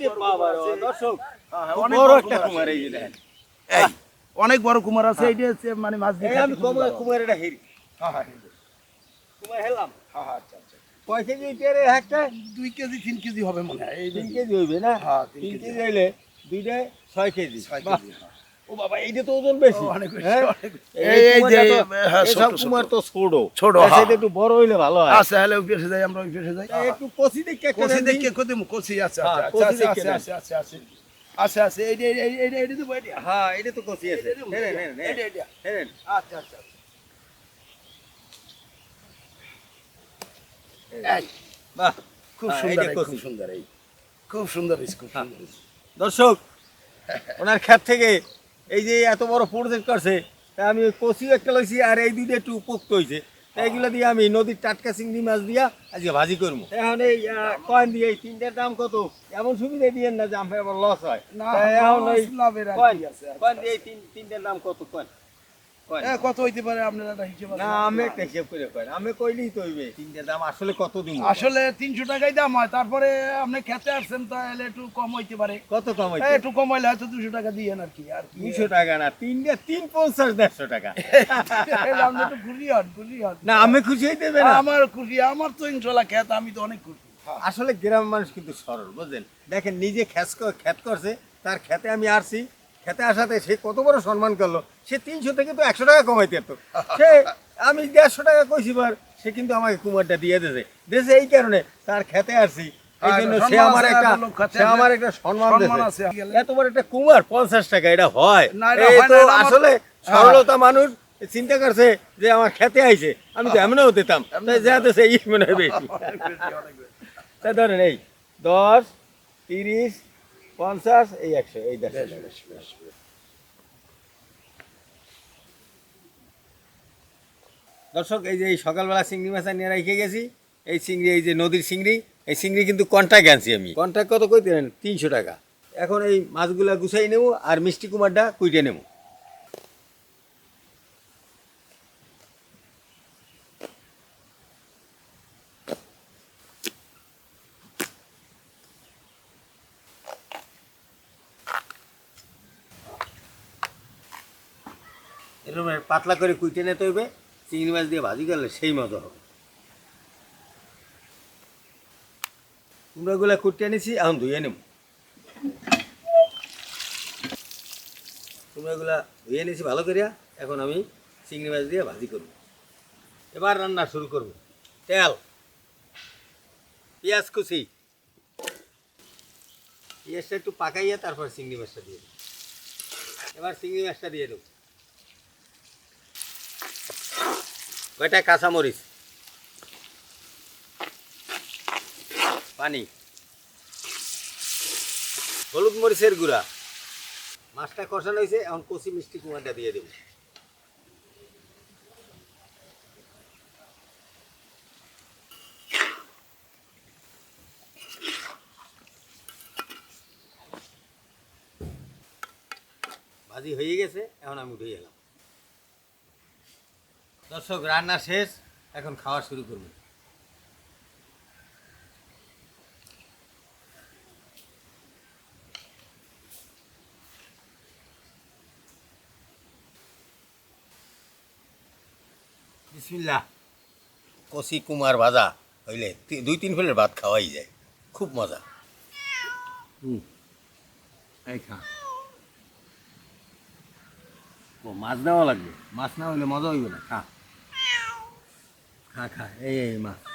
দর্শক অনেক বড় একটা কুমার আছে। এই দেখেন অনেক বড় কুমার আছে এইটা হচ্ছে মানে মাছ দিয়ে আমি কুমার এটা হেরি হ্যাঁ, হ্যাঁ। কুমার হেলাম হ্যাঁ, আচ্ছা, আচ্ছা। কয় কেজি একটা দুই কেজি তিন কেজি হবে মনে হয় তিন কেজি হইবে না হ্যাঁ, তিন কেজি। হইলে দুইটা ছয় কেজি ছয় কেজি। ও বাবা এইটা তো ওজন বেশি অনেক বেশি, হ্যাঁ? অনেক বেশি। এই এই- এই যে, তো- হ্যাঁ, এসব ছোট, ছোট। কুমার তো ছোট ছোট, এর হ্যাঁ। একটু বড় হইলে ভালো হয় আচ্ছা হলে ওই পেশে যাই আমরা ওই পেশে যাই একটু কষি দেখে একটা দেখে দিন। কত কষি আছে হ্যাঁ, আচ্ছা কষি আচ্ছা দেখে দেন। আছে আছে আছে আছে আছে এই এই এই এই এই হ্যাঁ এটা তো কষি আছে হেরেন হেরেন হেরেন আচ্ছা আচ্ছা আচ্ছা। এই বাহ খুব হ্যাঁ, সুন্দর। খুব সুন্দর এই খুব সুন্দর এই, খুব হ্যাঁ। সুন্দর দর্শক ওনার ক্ষেত থেকে এই যে এত বড় প্রজেক্ট করছে তা আমি কচি কচিও একটা লইছি আর এই দুইটা একটু উপক্ত হয়েছে এইগুলো দিয়ে আমি নদীর টাটকা চিংড়ি মাছ দিয়া আজকে ভাজি করব এখন এই কয়েন দিয়ে এই তিনটার দাম কত? এমন সুবিধা দিয়ে না যে আমার লস হয়। না, এখন আর কয়েন দিয়ে এই তিনটার দাম কত কয়েন? কত হইতে পারে? আপনারা একটা হিসেব না আমি একটা হিসেব করে কয়েন আমি কইলেই তো হইবে তিনটার দাম আসলে কত দিন? আসলে তিনশো টাকাই দাম হয় তারপরে আপনি খেতে আসছেন তাহলে একটু কম হইতে পারে। কত কম এ, একটু কম হইলে হয়তো দুশো টাকা আর কি আর টাকা না তিনটা আপনি খুশি হন খুশি হন। না আমি খুশি হইতে আমার খুশি আমার তো ইনশাল্লাহ খেত আমি তো অনেক খুশি। আসলে গ্রাম মানুষ কিন্তু সরল বুঝলেন? দেখেন নিজে খেত খ্যাত করছে তার খেতে আমি আসছি খেতে আসাতে সে কত বড় সম্মান করল? সে তিনশো থেকে তো একশো টাকা কমাইতে পারতো। সে আমি দেড়শো টাকা কইছি বার সে কিন্তু আমাকে কুমারটা দিয়ে দিয়েছে। দিয়েছে এই কারণে তার খেতে আসছি। এই জন্য সে আমার একটা সে আমার একটা সম্মান দিয়েছে। আছে। এত বড় একটা কুমার পঞ্চাশ টাকা এটা হয়। হয় আসলে হ্যাঁ। সরলতা মানুষ চিন্তা করছে যে আমার খেতে আইছে। আমি তো এমনও দিতাম। তাই যা দিছে এই মনে হয় বেশি। তা ধরেন এই দশ তিরিশ পঞ্চাশ এই একশো এই দেড়শো। দর্শক এই যে এই সকালবেলা চিংড়ি মাছ নিয়ে রেখে গেছি এই চিংড়ি এই যে নদীর চিংড়ি এই চিংড়ি কিন্তু কন্ট্রাক্ট আনছি আমি। কন্ট্রাক্ট কত কই তিনশো টাকা। এখন এই মাছগুলা গুছাই নেব আর মিষ্টি কুমারটা কুইটে নেব। এরকম পাতলা করে কুইটে নিতে হইবে, চিংড়ি মাছ দিয়ে ভাজি করলে সেই মজা হবে। কুমড়োগুলো কুটে নিছি, এখন ধুয়ে নেব। কুমড়োগুলা ধুয়ে নিছি ভালো করিয়া, এখন আমি চিংড়ি মাছ দিয়ে ভাজি করব। এবার রান্না শুরু করব। তেল, পেঁয়াজ কুচি। পেঁয়াজটা একটু পাকাইয়া তারপর চিংড়ি মাছটা দিয়ে দেব। এবার চিংড়ি মাছটা দিয়ে দেব। কয়টা কাঁচামরিচ? পানি। হলুদ মরিচের গুঁড়া। মাছটা কষানো হয়েছে, এখন কচি মিষ্টি কুমারটা দিয়ে দেব। ভাজি হয়ে গেছে, এখন আমি উঠে গেলাম। দর্শক রান্না শেষ এখন খাওয়া শুরু করব। বিসমিল্লাহ। কষি কুমার ভাজা হইলে দুই তিন ফেলের ভাত খাওয়াই যায়। খুব মজা। হুম এই খা। ও মাছ দেওয়া লাগবে। মাছ না হইলে মজা হইবে না খা। খা খা এই এই মাছ